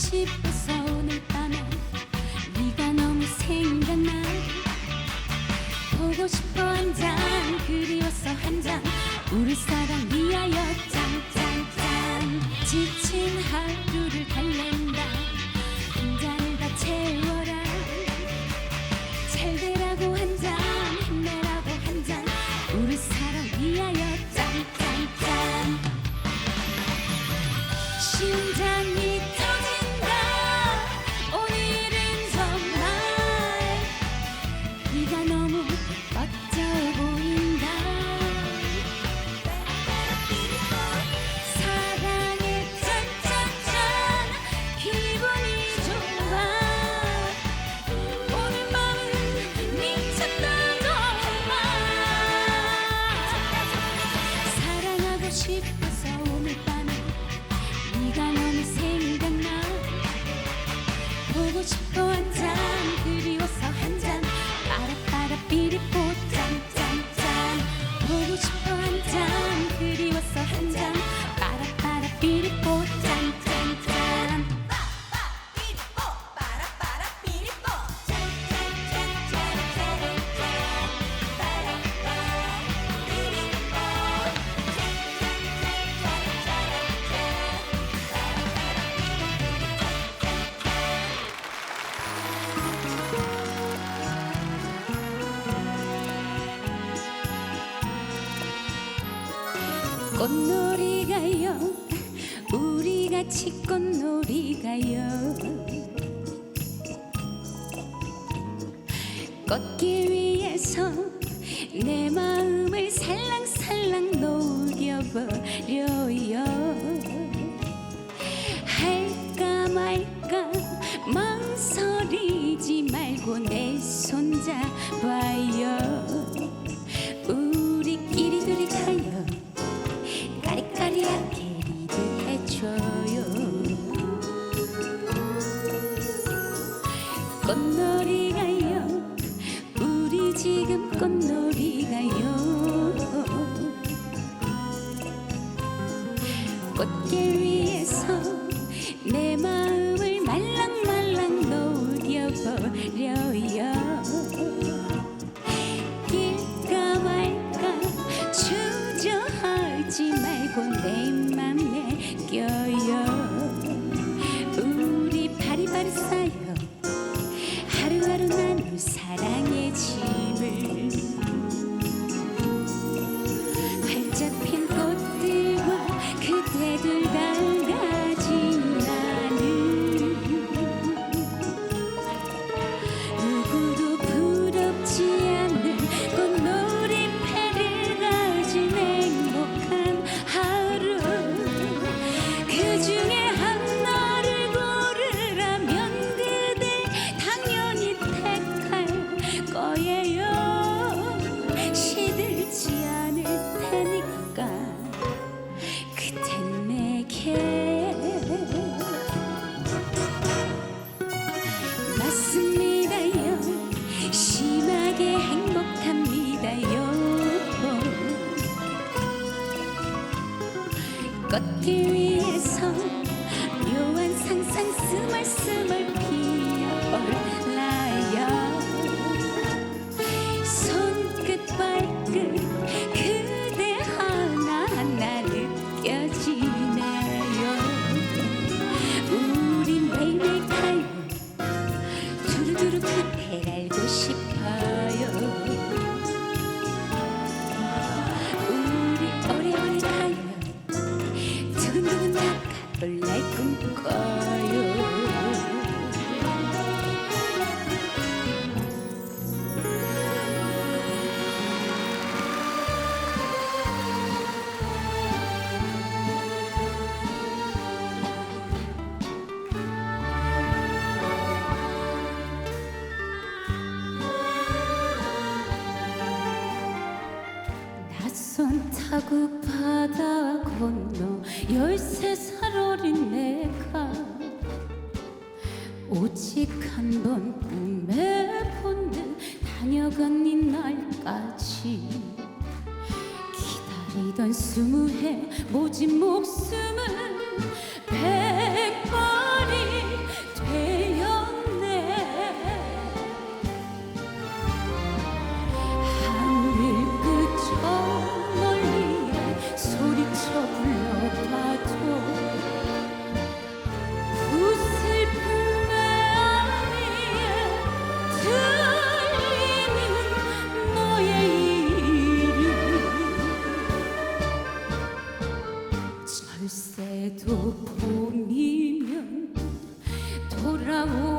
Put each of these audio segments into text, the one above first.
싶어서 오늘 밤에 네가 너무 생각나. 보고 싶어 한 잔 그리웠어 한 잔. 우리 사랑 미아여 짠짠짠 지친 하루를 달랜다. 한 잔을 다 채워라. 잘 되라고 한 잔 힘내라고 한 잔. 우리 사랑 미아여 짠짠짠 쉬운 Oh yeah, you. 두루두루 알고 싶어요. 오직 한 번 꿈에 본듯 다녀간 이날까지. 기다리던 스무 해 모진 목숨을 봄이면 돌아오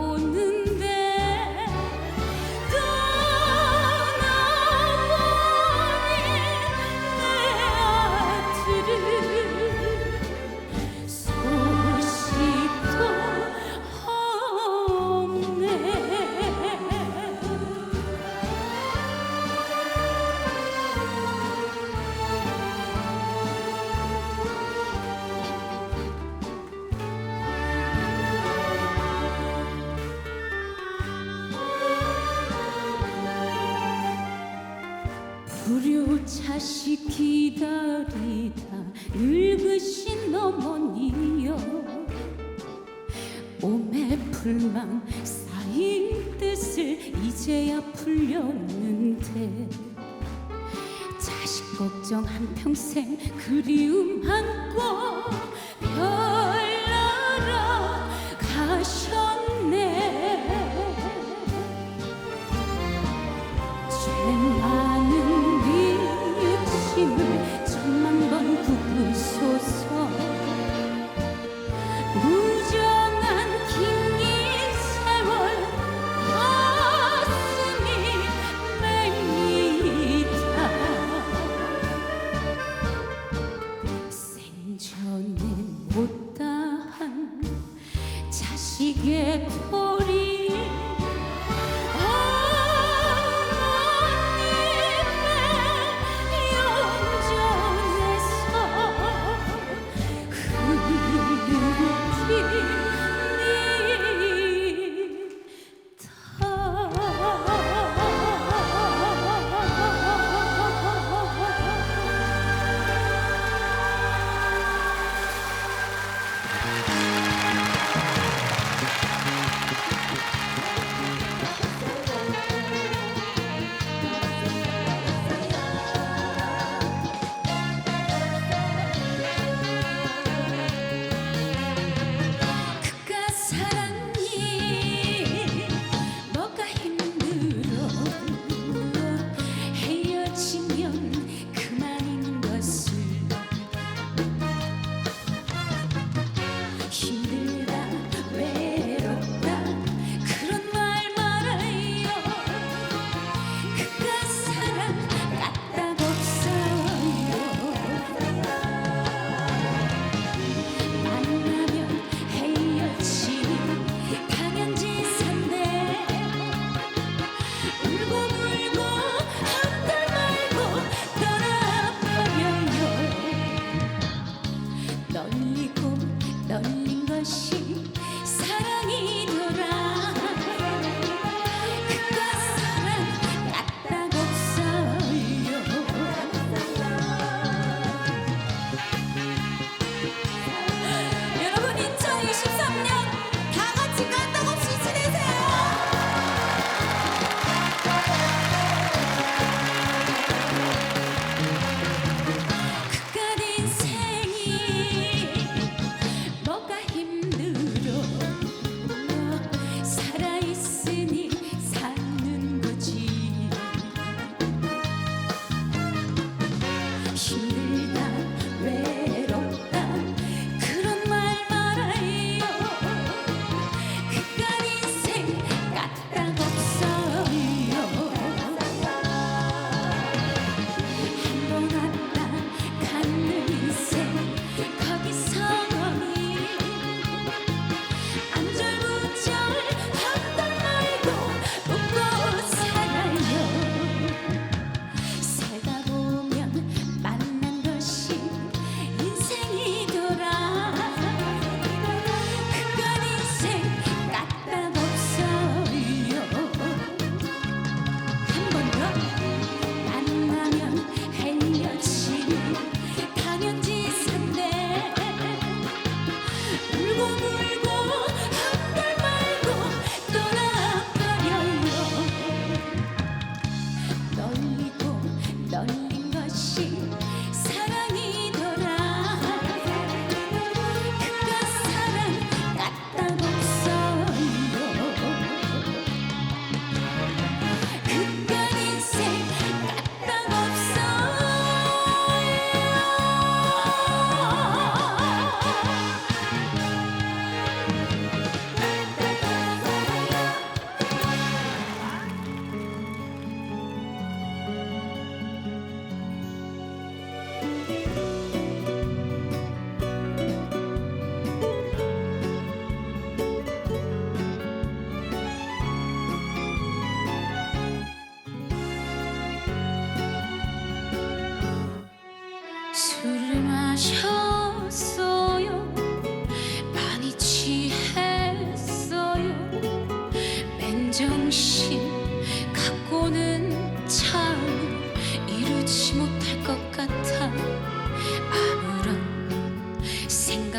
늙으신 어머니여 몸에 불만 쌓인 뜻을 이제야 풀렸는데 자식 걱정 한평생 그리움 안고 будь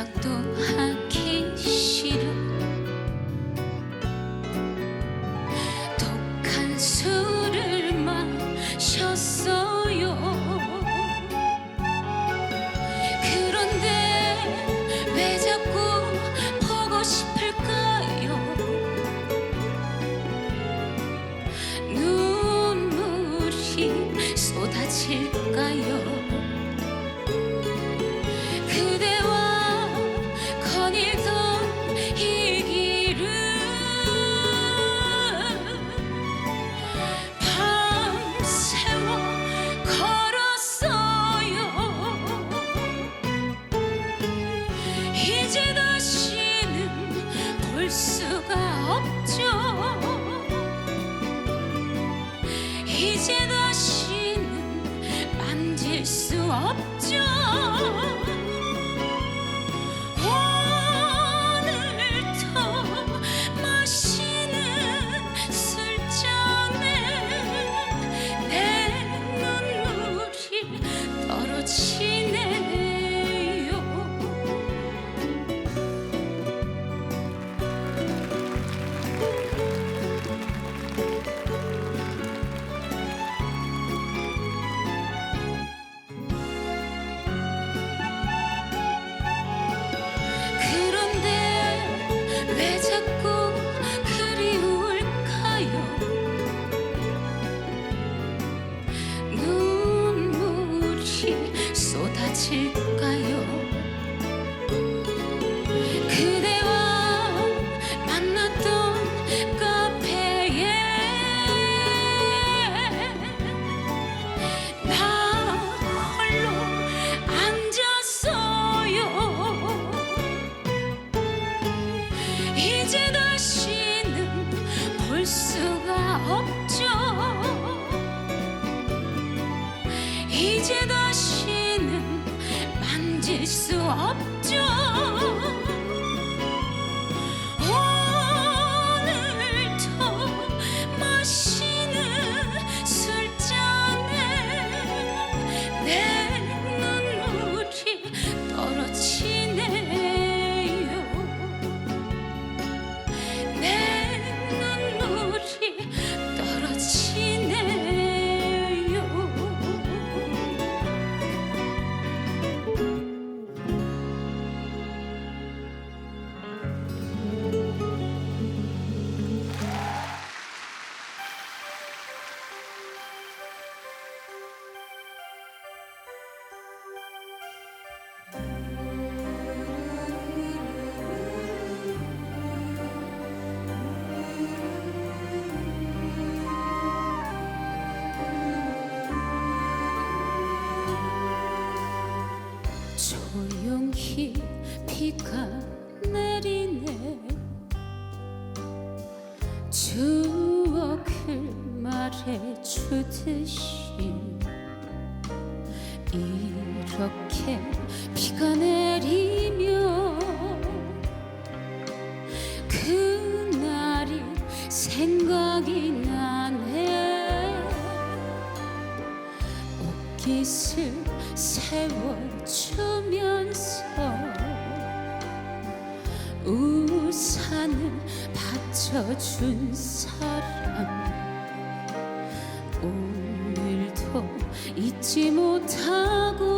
생각도 깊이 비가 내리네. 추억을 말해주듯이 이렇게 비가 내리면 그날이 생각이 나네. 옷깃을 세워주면서 우산을 받쳐준 사람. 오늘도 잊지 못하고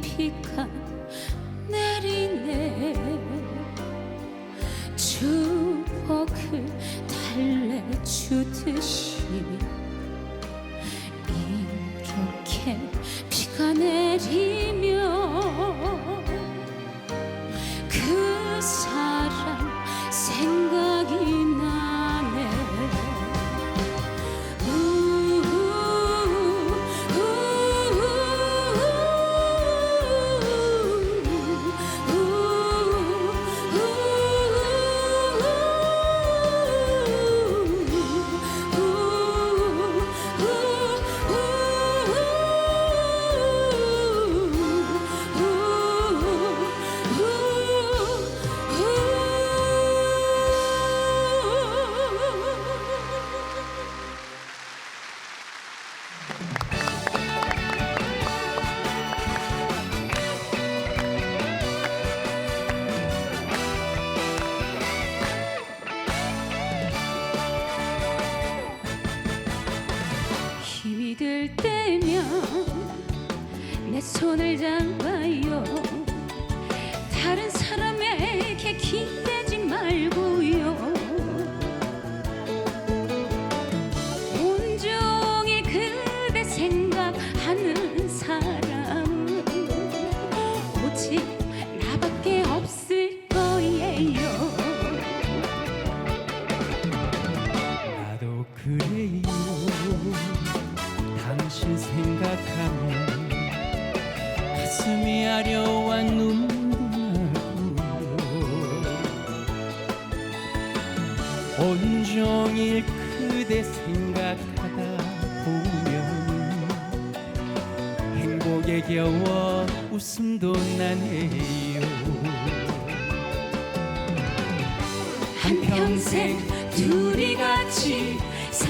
비가 내리네. 주복을 달래주듯이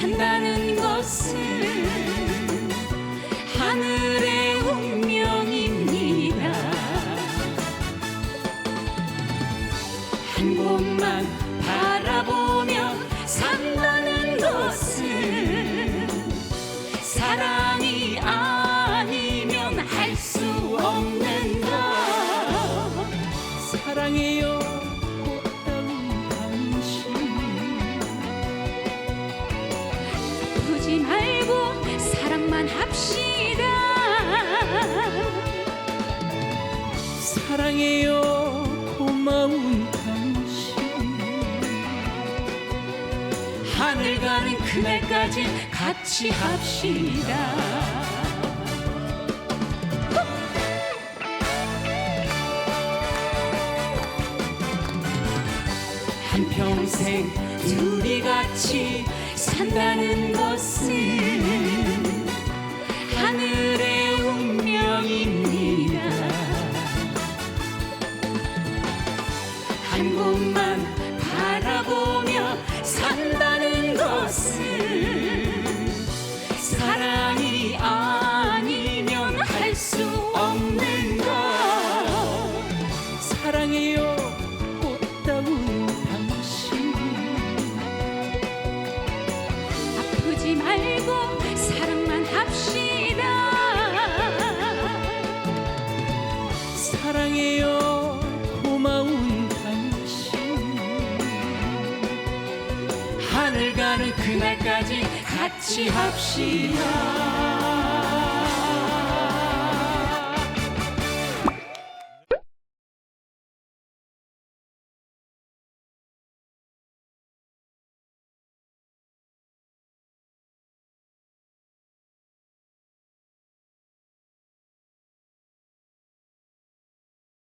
산다는 것을 하늘 가는 그날까지 같이 합시다. 한평생 둘이 같이 산다는 것은 같이 합시다.